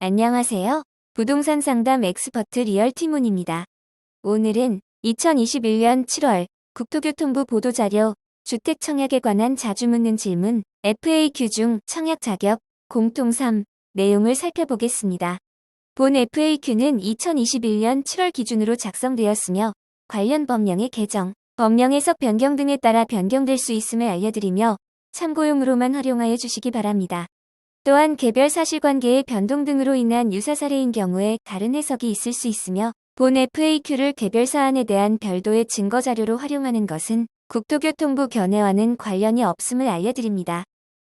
안녕하세요. 부동산 상담 엑스퍼트 리얼티문입니다. 오늘은 2021년 7월 국토교통부 보도자료 주택 청약에 관한 자주 묻는 질문 FAQ 중 청약 자격 공통 3 내용을 살펴보겠습니다. 본 FAQ는 2021년 7월 기준으로 작성되었으며 관련 법령의 개정, 법령 해석 변경 등에 따라 변경될 수 있음을 알려드리며 참고용으로만 활용하여 주시기 바랍니다. 또한 개별 사실관계의 변동 등으로 인한 유사 사례인 경우에 다른 해석이 있을 수 있으며 본 FAQ를 개별 사안에 대한 별도의 증거 자료로 활용하는 것은 국토교통부 견해와는 관련이 없음을 알려드립니다.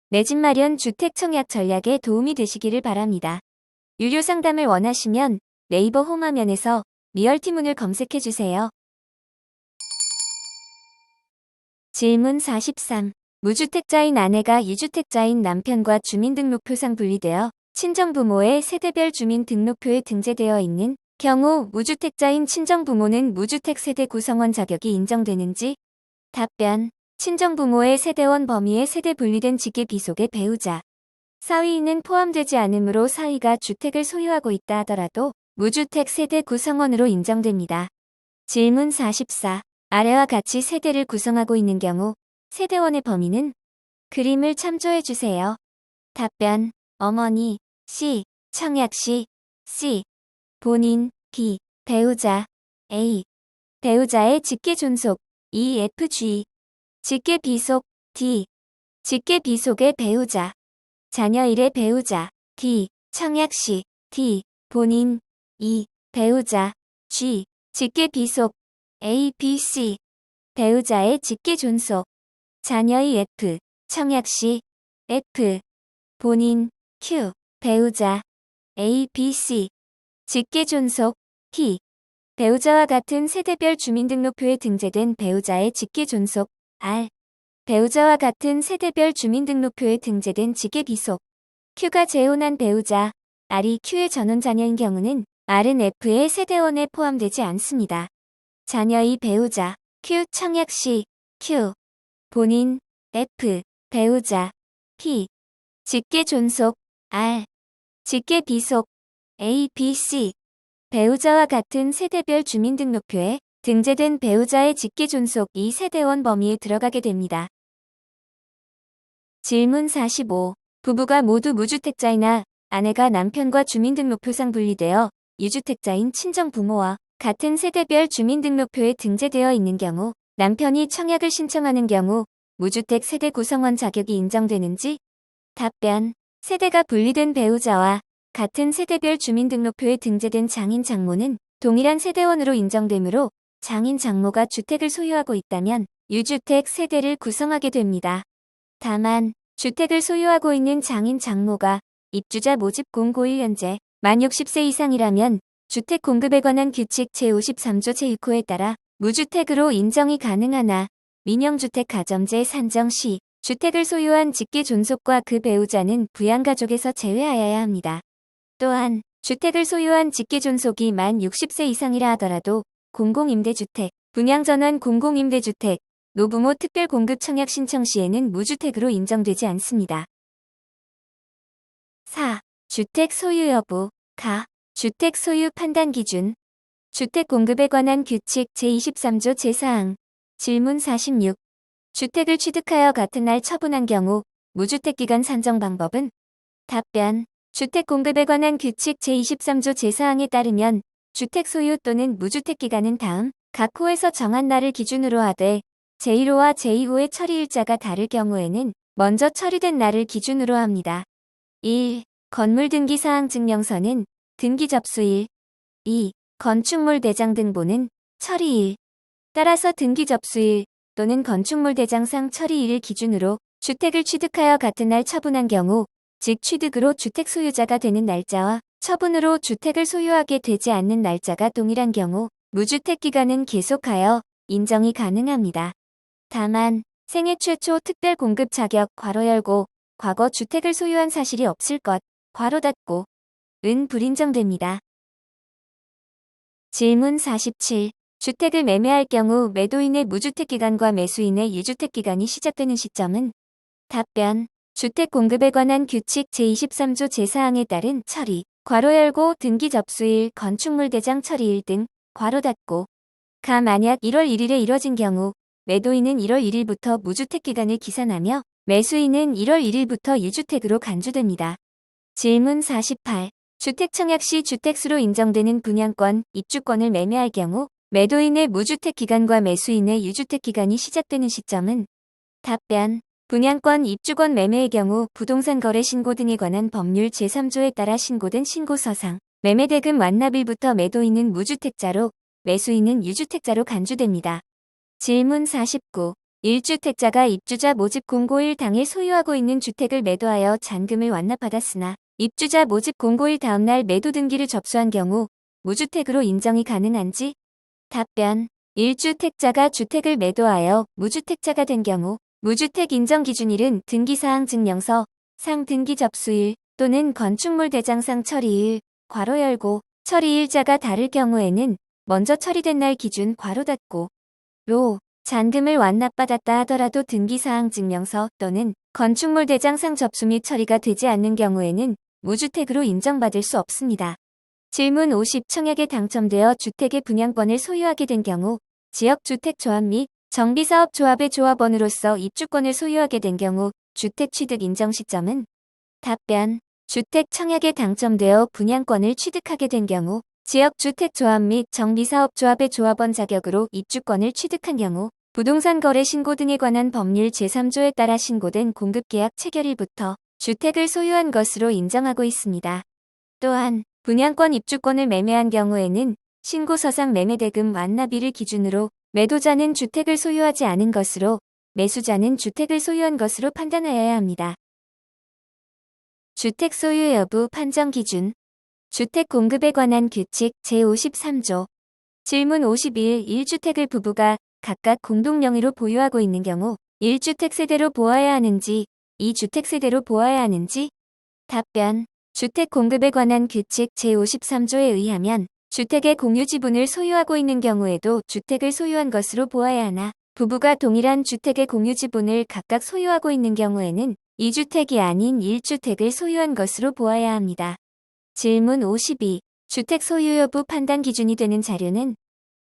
내 집 마련 주택 청약 전략에 도움이 되시기를 바랍니다. 유료 상담을 원하시면 네이버 홈화면에서 리얼티문을 검색해 주세요. 질문 43. 무주택자인 아내가 유주택자인 남편과 주민등록표상 분리되어 친정부모의 세대별 주민등록표에 등재되어 있는 경우 무주택자인 친정부모는 무주택 세대 구성원 자격이 인정되는지? 답변. 친정부모의 세대원 범위에 세대 분리된 직계 비속의 배우자. 사위인은 포함되지 않으므로 사위가 주택을 소유하고 있다 하더라도 무주택 세대 구성원으로 인정됩니다. 질문 44. 아래와 같이 세대를 구성하고 있는 경우 세대원의 범위는 그림을 참조해 주세요. 답변 어머니 C 청약 시 C 본인 B 배우자 A. 배우자의 직계 존속 EFG 직계 비속 D. 직계 비속의 배우자. 자녀 일의 배우자 D. 청약 시 D. 본인 E. 배우자 G. 직계 비속 A, B, C. 배우자의 직계 존속 자녀의 F, 청약시, F, 본인, Q, 배우자, A, B, C, 직계 존속, T, 배우자와 같은 세대별 주민등록표에 등재된 배우자의 직계 존속, R, 배우자와 같은 세대별 주민등록표에 등재된 직계 비속, Q가 재혼한 배우자, R이 Q의 전원 자녀인 경우는 R은 F의 세대원에 포함되지 않습니다. 자녀의 배우자, Q 청약시, Q, 본인, F, 배우자, P, 직계 존속, R, 직계 비속, A, B, C, 배우자와 같은 세대별 주민등록표에 등재된 배우자의 직계 존속 이 세대원 범위에 들어가게 됩니다. 질문 45. 부부가 모두 무주택자이나 아내가 남편과 주민등록표상 분리되어 유주택자인 친정 부모와 같은 세대별 주민등록표에 등재되어 있는 경우 남편이 청약을 신청하는 경우 무주택 세대 구성원 자격이 인정되는지? 답변. 세대가 분리된 배우자와 같은 세대별 주민등록표에 등재된 장인 장모는 동일한 세대원으로 인정되므로 장인 장모가 주택을 소유하고 있다면 유주택 세대를 구성하게 됩니다. 다만 주택을 소유하고 있는 장인 장모가 입주자 모집 공고 1년제 만 60세 이상이라면 주택 공급에 관한 규칙 제53조 제6호에 따라 무주택으로 인정이 가능하나 민영주택 가점제 산정 시 주택을 소유한 직계 존속과 그 배우자는 부양가족에서 제외하여야 합니다. 또한 주택을 소유한 직계 존속이 만 60세 이상이라 하더라도 공공임대주택, 분양전환 공공임대주택, 노부모 특별공급 청약 신청 시에는 무주택으로 인정되지 않습니다. 4. 주택 소유 여부, 가, 주택 소유 판단 기준, 주택 공급에 관한 규칙 제23조 제4항, 질문 46. 주택을 취득하여 같은 날 처분한 경우 무주택 기간 산정 방법은? 답변. 주택 공급에 관한 규칙 제23조 제4항에 따르면 주택 소유 또는 무주택 기간은 다음 각 호에서 정한 날을 기준으로 하되 제1호와 제2호의 처리일자가 다를 경우에는 먼저 처리된 날을 기준으로 합니다. 1. 건물 등기 사항 증명서는 등기 접수일 2. 건축물 대장 등본은 처리일 따라서 등기 접수일 또는 건축물 대장상 처리일을 기준으로 주택을 취득하여 같은 날 처분한 경우 즉 취득으로 주택 소유자가 되는 날짜와 처분으로 주택을 소유하게 되지 않는 날짜가 동일한 경우 무주택 기간은 계속하여 인정이 가능합니다. 다만 생애 최초 특별 공급 자격 괄호 열고 과거 주택을 소유한 사실이 없을 것 괄호 닫고 은 불인정됩니다. 질문 47. 주택을 매매할 경우 매도인의 무주택 기간과 매수인의 유주택 기간이 시작되는 시점은? 답변. 주택 공급에 관한 규칙 제23조 제4항에 따른 처리, 괄호 열고 등기 접수일, 건축물 대장 처리일 등 괄호 닫고 가 만약 1월 1일에 이뤄진 경우 매도인은 1월 1일부터 무주택 기간을 기산하며 매수인은 1월 1일부터 1주택으로 간주됩니다. 질문 48. 주택 청약 시 주택수로 인정되는 분양권, 입주권을 매매할 경우 매도인의 무주택 기간과 매수인의 유주택 기간이 시작되는 시점은 답변 분양권 입주권 매매의 경우 부동산 거래 신고 등에 관한 법률 제3조에 따라 신고된 신고서상 매매대금 완납일부터 매도인은 무주택자로 매수인은 유주택자로 간주됩니다. 질문 49. 1주택자가 입주자 모집 공고일 당일 소유하고 있는 주택을 매도하여 잔금을 완납받았으나 입주자 모집 공고일 다음날 매도 등기를 접수한 경우 무주택으로 인정이 가능한지? 답변. 1주택자가 주택을 매도하여 무주택자가 된 경우 무주택 인정 기준일은 등기사항 증명서, 상 등기 접수일 또는 건축물 대장상 처리일, 괄호 열고 처리일자가 다를 경우에는 먼저 처리된 날 기준 괄호 닫고. 로 잔금을 완납받았다 하더라도 등기사항 증명서 또는 건축물 대장상 접수 및 처리가 되지 않는 경우에는 무주택으로 인정받을 수 없습니다. 질문 50 청약에 당첨되어 주택의 분양권을 소유하게 된 경우 지역주택조합 및 정비사업조합의 조합원으로서 입주권을 소유하게 된 경우 주택 취득 인정 시점은 답변 주택 청약에 당첨되어 분양권을 취득하게 된 경우 지역주택조합 및 정비사업조합의 조합원 자격으로 입주권을 취득한 경우 부동산 거래 신고 등에 관한 법률 제3조에 따라 신고된 공급계약 체결일부터 주택을 소유한 것으로 인정하고 있습니다. 또한 분양권 입주권을 매매한 경우에는 신고서상 매매대금 완납일을 기준으로 매도자는 주택을 소유하지 않은 것으로 매수자는 주택을 소유한 것으로 판단하여야 합니다. 주택 소유 여부 판정 기준 주택 공급에 관한 규칙 제53조. 질문 51 1주택을 부부가 각각 공동 명의로 보유하고 있는 경우 1주택 세대로 보아야 하는지 2주택 세대로 보아야 하는지? 답변 주택 공급에 관한 규칙 제53조에 의하면 주택의 공유 지분을 소유하고 있는 경우에도 주택을 소유한 것으로 보아야 하나? 부부가 동일한 주택의 공유 지분을 각각 소유하고 있는 경우에는 2주택이 아닌 1주택을 소유한 것으로 보아야 합니다. 질문 52. 주택 소유 여부 판단 기준이 되는 자료는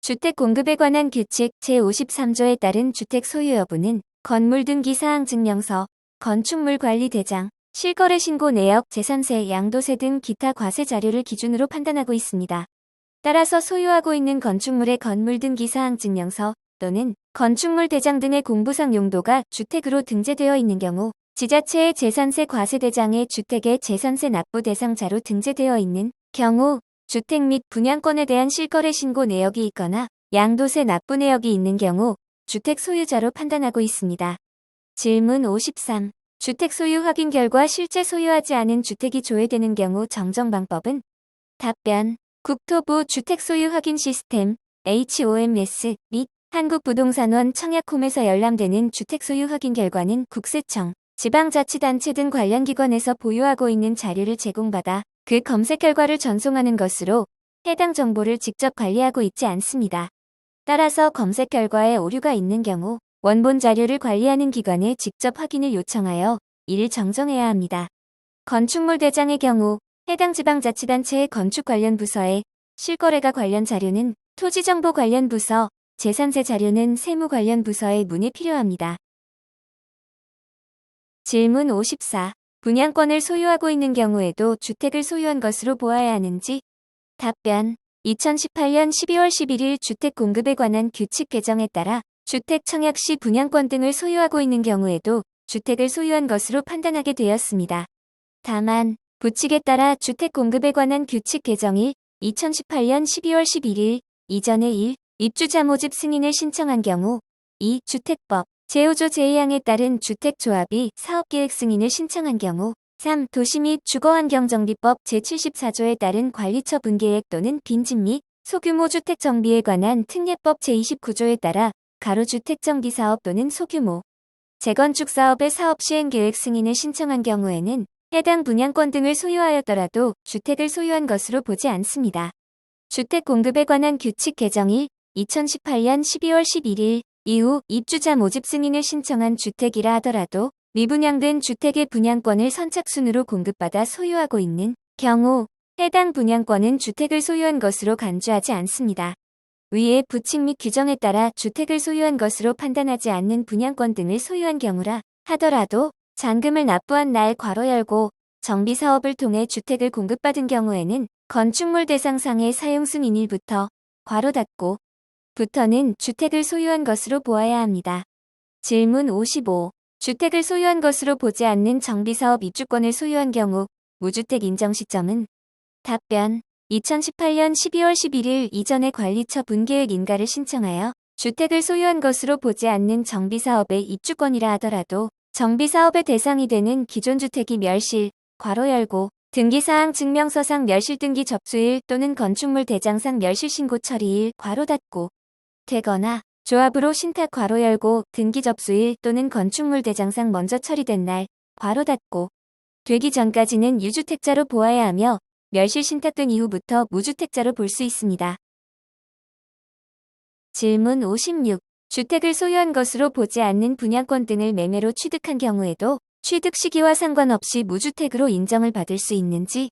주택 공급에 관한 규칙 제53조에 따른 주택 소유 여부는 건물 등기 사항 증명서, 건축물 관리 대장, 실거래 신고 내역, 재산세, 양도세 등 기타 과세 자료를 기준으로 판단하고 있습니다. 따라서 소유하고 있는 건축물의 건물 등기 사항 증명서 또는 건축물 대장 등의 공부상 용도가 주택으로 등재되어 있는 경우 지자체의 재산세 과세대장에 주택의 재산세 납부 대상자로 등재되어 있는 경우 주택 및 분양권에 대한 실거래 신고 내역이 있거나 양도세 납부 내역이 있는 경우 주택 소유자로 판단하고 있습니다. 질문 53. 주택 소유 확인 결과 실제 소유하지 않은 주택이 조회되는 경우 정정 방법은? 답변. 국토부 주택 소유 확인 시스템 HOMS 및 한국부동산원 청약홈에서 열람되는 주택 소유 확인 결과는 국세청, 지방자치단체 등 관련 기관에서 보유하고 있는 자료를 제공받아 그 검색 결과를 전송하는 것으로 해당 정보를 직접 관리하고 있지 않습니다. 따라서 검색 결과에 오류가 있는 경우 원본 자료를 관리하는 기관에 직접 확인을 요청하여 이를 정정해야 합니다. 건축물 대장의 경우 해당 지방자치단체의 건축 관련 부서에 실거래가 관련 자료는 토지정보 관련 부서, 재산세 자료는 세무 관련 부서에 문의 필요합니다. 질문 54. 분양권을 소유하고 있는 경우에도 주택을 소유한 것으로 보아야 하는지? 답변. 2018년 12월 11일 주택 공급에 관한 규칙 개정에 따라 주택 청약 시 분양권 등을 소유하고 있는 경우에도 주택을 소유한 것으로 판단하게 되었습니다. 다만, 부칙에 따라 주택 공급에 관한 규칙 개정이 2018년 12월 11일 이전의 1. 입주자 모집 승인을 신청한 경우 2. 주택법 제5조 제2항에 따른 주택조합이 사업계획 승인을 신청한 경우 3. 도시 및 주거환경정비법 제74조에 따른 관리처 분계획 또는 빈집 및 소규모 주택 정비에 관한 특례법 제29조에 따라 가로주택 정비 사업 또는 소규모 재건축 사업의 사업 시행 계획 승인을 신청한 경우에는 해당 분양권 등을 소유하였더라도 주택을 소유한 것으로 보지 않습니다. 주택 공급에 관한 규칙 개정이 2018년 12월 11일 이후 입주자 모집 승인을 신청한 주택이라 하더라도 미분양된 주택의 분양권을 선착순으로 공급받아 소유하고 있는 경우 해당 분양권은 주택을 소유한 것으로 간주하지 않습니다. 위의 부칙 및 규정에 따라 주택을 소유한 것으로 판단하지 않는 분양권 등을 소유한 경우라 하더라도 잔금을 납부한 날 괄호 열고 정비 사업을 통해 주택을 공급받은 경우에는 건축물 대상상의 사용 승인일부터 괄호 닫고 부터는 주택을 소유한 것으로 보아야 합니다. 질문 55. 주택을 소유한 것으로 보지 않는 정비사업 입주권을 소유한 경우 무주택 인정 시점은 답변 2018년 12월 11일 이전에 관리처 분계획 인가를 신청하여 주택을 소유한 것으로 보지 않는 정비사업의 입주권이라 하더라도 정비사업의 대상이 되는 기존 주택이 멸실, 괄호 열고 등기사항 증명서상 멸실등기 접수일 또는 건축물 대장상 멸실신고 처리일 괄호 닫고 되거나 조합으로 신탁 괄호 열고 등기 접수일 또는 건축물 대장상 먼저 처리된 날 괄호 닫고 되기 전까지는 유주택자로 보아야 하며 멸실 신탁된 이후부터 무주택자로 볼 수 있습니다. 질문 56. 주택을 소유한 것으로 보지 않는 분양권 등을 매매로 취득한 경우에도 취득 시기와 상관없이 무주택으로 인정을 받을 수 있는지?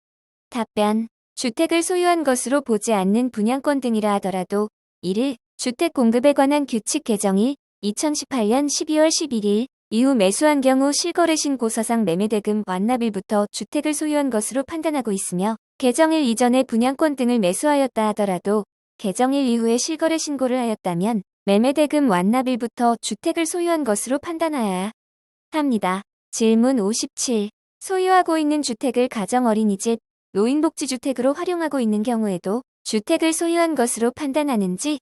답변. 주택을 소유한 것으로 보지 않는 분양권 등이라 하더라도 1일 주택 공급에 관한 규칙 개정일 2018년 12월 11일 이후 매수한 경우 실거래 신고서상 매매대금 완납일부터 주택을 소유한 것으로 판단하고 있으며 개정일 이전에 분양권 등을 매수하였다 하더라도 개정일 이후에 실거래 신고를 하였다면 매매대금 완납일부터 주택을 소유한 것으로 판단하여야 합니다. 질문 57. 소유하고 있는 주택을 가정 어린이집, 노인복지주택으로 활용하고 있는 경우에도 주택을 소유한 것으로 판단하는지?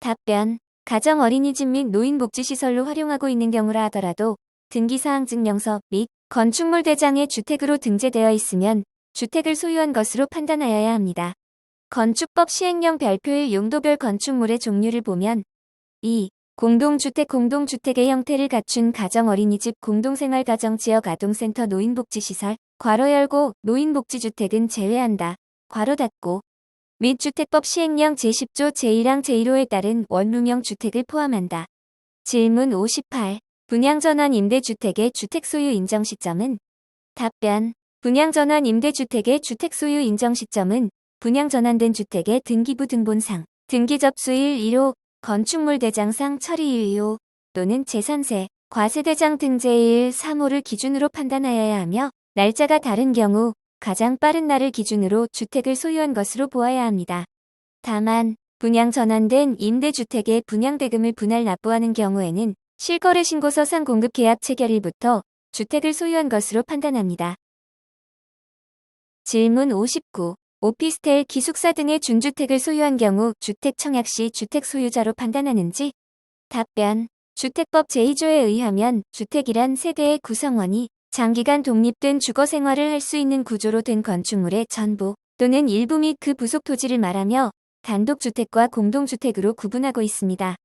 답변. 가정 어린이집 및 노인복지시설로 활용하고 있는 경우라 하더라도 등기사항 증명서 및 건축물 대장에 주택으로 등재되어 있으면 주택을 소유한 것으로 판단하여야 합니다. 건축법 시행령 별표의 용도별 건축물의 종류를 보면 2. 공동주택 공동주택의 형태를 갖춘 가정 어린이집 공동생활 가정 지역 아동센터 노인복지시설 괄호 열고 노인복지주택은 제외한다. 괄호 닫고 및 주택법 시행령 제10조 제1항 제1호에 따른 원룸형 주택을 포함한다. 질문 58. 분양전환 임대주택의 주택소유 인정 시점은? 답변. 분양전환 임대주택의 주택소유 인정 시점은 분양전환된 주택의 등기부 등본상, 등기접수일 1호, 건축물 대장상 처리일 2호 또는 재산세, 과세대장 등재일 3호를 기준으로 판단하여야 하며 날짜가 다른 경우 가장 빠른 날을 기준으로 주택을 소유한 것으로 보아야 합니다. 다만 분양 전환된 임대주택의 분양대금을 분할 납부하는 경우에는 실거래 신고서 상 공급 계약 체결일부터 주택을 소유한 것으로 판단합니다. 질문 59. 오피스텔, 기숙사 등의 준주택을 소유한 경우 주택 청약 시 주택 소유자로 판단하는지? 답변. 주택법 제2조에 의하면 주택이란 세대의 구성원이 장기간 독립된 주거 생활을 할 수 있는 구조로 된 건축물의 전부 또는 일부 및 그 부속 토지를 말하며 단독주택과 공동주택으로 구분하고 있습니다.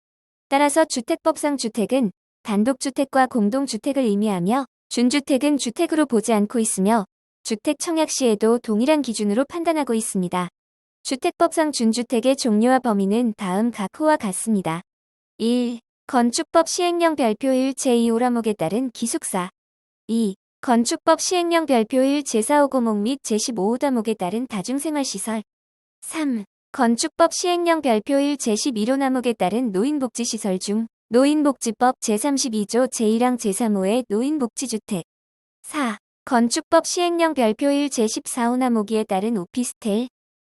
따라서 주택법상 주택은 단독주택과 공동주택을 의미하며 준주택은 주택으로 보지 않고 있으며 주택 청약 시에도 동일한 기준으로 판단하고 있습니다. 주택법상 준주택의 종류와 범위는 다음 각 호와 같습니다. 1. 건축법 시행령 별표일 제2호라목에 따른 기숙사 2. 건축법 시행령 별표일 제4호고목 및 제15호다목에 따른 다중생활시설 3. 건축법 시행령 별표일 제11호 나목에 따른 노인복지시설 중 노인복지법 제32조 제1항 제3호의 노인복지주택 4. 건축법 시행령 별표일 제14호나모기에 따른 오피스텔.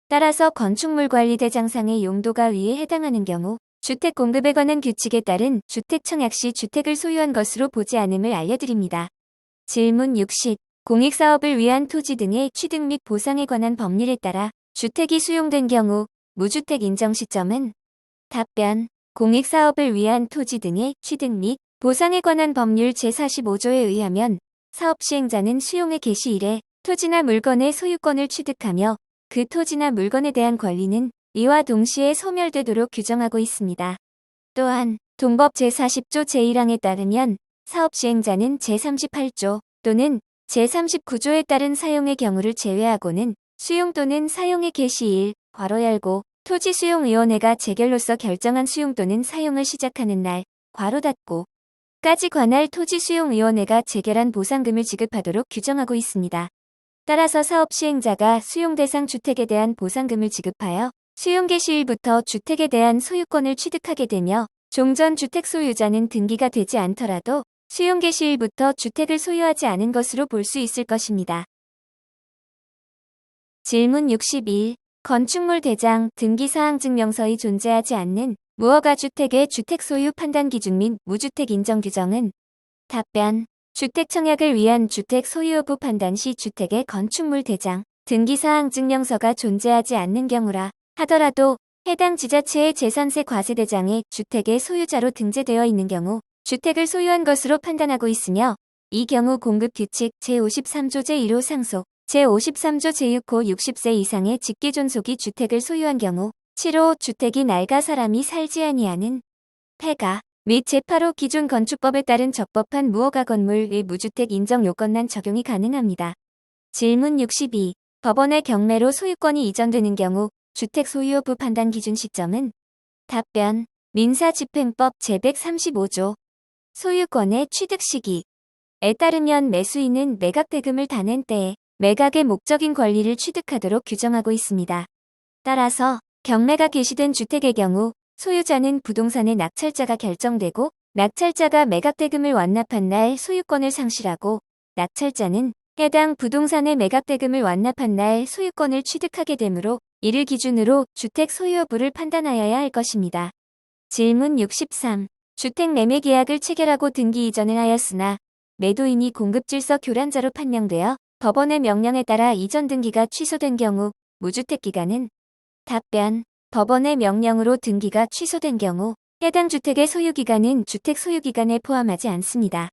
따라서 건축물관리 대장상의 용도가 위에 해당하는 경우 주택 공급에 관한 규칙에 따른 주택 청약 시 주택을 소유한 것으로 보지 않음을 알려드립니다. 질문 60. 공익사업을 위한 토지 등의 취득 및 보상에 관한 법률에 따라 주택이 수용된 경우 무주택 인정 시점은? 답변. 공익사업을 위한 토지 등의 취득 및 보상에 관한 법률 제45조에 의하면 사업 시행자는 수용의 개시일에 토지나 물건의 소유권을 취득하며 그 토지나 물건에 대한 권리는 이와 동시에 소멸되도록 규정하고 있습니다. 또한 동법 제40조 제1항에 따르면 사업 시행자는 제38조 또는 제39조에 따른 사용의 경우를 제외하고는 수용 또는 사용의 개시일, 괄호 열고 토지수용위원회가 재결로서 결정한 수용 또는 사용을 시작하는 날, 괄호 닫고 까지 관할 토지수용위원회가 재결한 보상금을 지급하도록 규정하고 있습니다. 따라서 사업 시행자가 수용 대상 주택에 대한 보상금을 지급하여 수용 개시일부터 주택에 대한 소유권을 취득하게 되며 종전 주택 소유자는 등기가 되지 않더라도 수용 개시일부터 주택을 소유하지 않은 것으로 볼 수 있을 것입니다. 질문 61. 건축물 대장 등기사항 증명서의 존재하지 않는 무허가 주택의 주택 소유 판단 기준 및 무주택 인정 규정은 답변 주택 청약을 위한 주택 소유 여부 판단 시 주택의 건축물 대장 등기사항 증명서가 존재하지 않는 경우라 하더라도 해당 지자체의 재산세 과세대장에 주택의 소유자로 등재되어 있는 경우 주택을 소유한 것으로 판단하고 있으며 이 경우 공급 규칙 제53조 제1호 상속 제53조 제6호 60세 이상의 직계 존속이 주택을 소유한 경우 7호 주택이 낡아 사람이 살지 아니하는 폐가 및 제8호 기존 건축법에 따른 적법한 무허가 건물의 무주택 인정 요건난 적용이 가능합니다. 질문 62. 법원의 경매로 소유권이 이전되는 경우 주택 소유 여부 판단 기준 시점은 답변 민사집행법 제135조 소유권의 취득 시기에 따르면 매수인은 매각 대금을 다낸 때에 매각의 목적인 권리를 취득하도록 규정하고 있습니다. 따라서 경매가 개시된 주택의 경우 소유자는 부동산의 낙찰자가 결정되고 낙찰자가 매각 대금을 완납한 날 소유권을 상실하고 낙찰자는 해당 부동산의 매각 대금을 완납한 날 소유권을 취득하게 되므로 이를 기준으로 주택 소유 여부를 판단하여야 할 것입니다. 질문 63. 주택 매매 계약을 체결하고 등기 이전을 하였으나 매도인이 공급질서 교란자로 판명되어 법원의 명령에 따라 이전 등기가 취소된 경우 무주택 기간은 답변 법원의 명령으로 등기가 취소된 경우 해당 주택의 소유 기간은 주택 소유 기간에 포함하지 않습니다.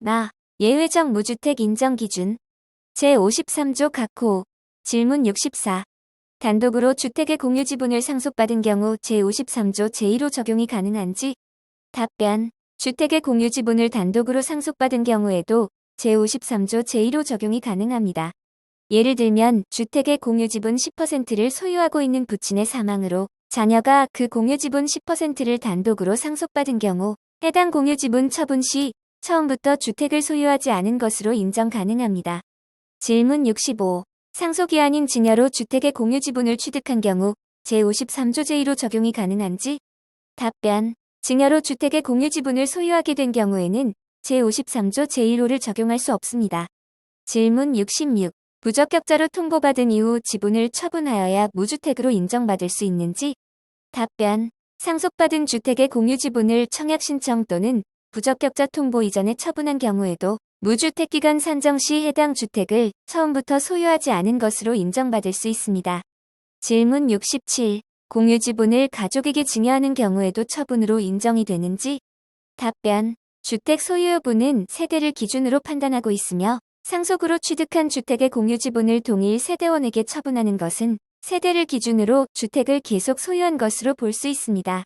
나 예외적 무주택 인정 기준 제53조 각호 질문 64 단독으로 주택의 공유 지분을 상속받은 경우 제53조 제1호 적용이 가능한지 답변 주택의 공유 지분을 단독으로 상속받은 경우에도 제53조 제1호 적용이 가능합니다. 예를 들면 주택의 공유 지분 10%를 소유하고 있는 부친의 사망으로 자녀가 그 공유 지분 10%를 단독으로 상속받은 경우 해당 공유 지분 처분 시 처음부터 주택을 소유하지 않은 것으로 인정 가능합니다. 질문 65. 상속이아닌 증여로 주택의 공유 지분을 취득한 경우 제53조 제1호 적용이 가능한지 답변 증여로 주택의 공유 지분을 소유하게 된 경우에는 제53조 제1호를 적용할 수 없습니다. 질문 66. 부적격자로 통보받은 이후 지분을 처분하여야 무주택으로 인정받을 수 있는지 답변 상속받은 주택의 공유 지분을 청약 신청 또는 부적격자 통보 이전에 처분한 경우에도 무주택 기간 산정 시 해당 주택을 처음부터 소유하지 않은 것으로 인정받을 수 있습니다. 질문 67. 공유 지분을 가족에게 증여하는 경우에도 처분으로 인정이 되는지? 답변. 주택 소유 여부는 세대를 기준으로 판단하고 있으며 상속으로 취득한 주택의 공유 지분을 동일 세대원에게 처분하는 것은 세대를 기준으로 주택을 계속 소유한 것으로 볼 수 있습니다.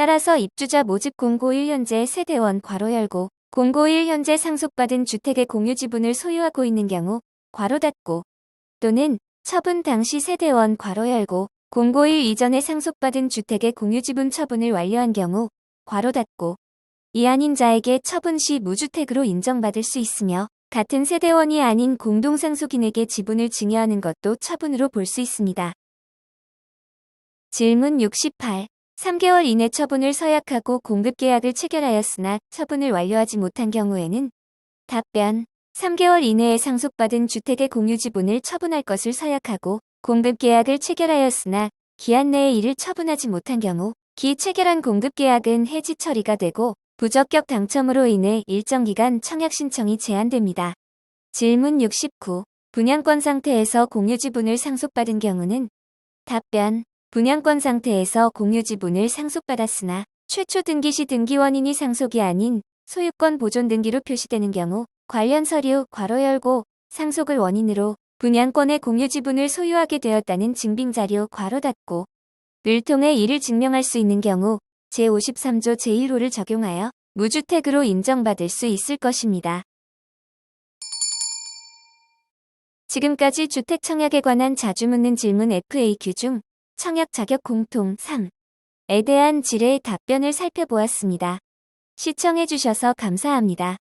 따라서 입주자 모집 공고 1년제 세대원 괄호 열고 공고 1현재 상속받은 주택의 공유 지분을 소유하고 있는 경우 괄호 닫고 또는 처분 당시 세대원 괄호 열고 공고 1 이전에 상속받은 주택의 공유 지분 처분을 완료한 경우 괄호 닫고 이 아닌 자에게 처분 시 무주택으로 인정받을 수 있으며 같은 세대원이 아닌 공동상속인에게 지분을 증여하는 것도 처분으로 볼 수 있습니다. 질문 68. 3개월 이내 처분을 서약하고 공급계약을 체결하였으나 처분을 완료하지 못한 경우에는 답변 3개월 이내에 상속받은 주택의 공유 지분을 처분할 것을 서약하고 공급계약을 체결하였으나 기한 내에 이를 처분하지 못한 경우 기 체결한 공급계약은 해지 처리가 되고 부적격 당첨으로 인해 일정 기간 청약 신청이 제한됩니다. 질문 69. 분양권 상태에서 공유 지분을 상속받은 경우는 답변 분양권 상태에서 공유 지분을 상속받았으나 최초 등기 시 등기 원인이 상속이 아닌 소유권 보존 등기로 표시되는 경우 관련 서류 괄호 열고 상속을 원인으로 분양권의 공유 지분을 소유하게 되었다는 증빙 자료 괄호 닫고 를 통해 이를 증명할 수 있는 경우 제53조 제1호를 적용하여 무주택으로 인정받을 수 있을 것입니다. 지금까지 주택 청약에 관한 자주 묻는 질문 FAQ 중 청약 자격 공통 3에 대한 질의 답변을 살펴보았습니다. 시청해주셔서 감사합니다.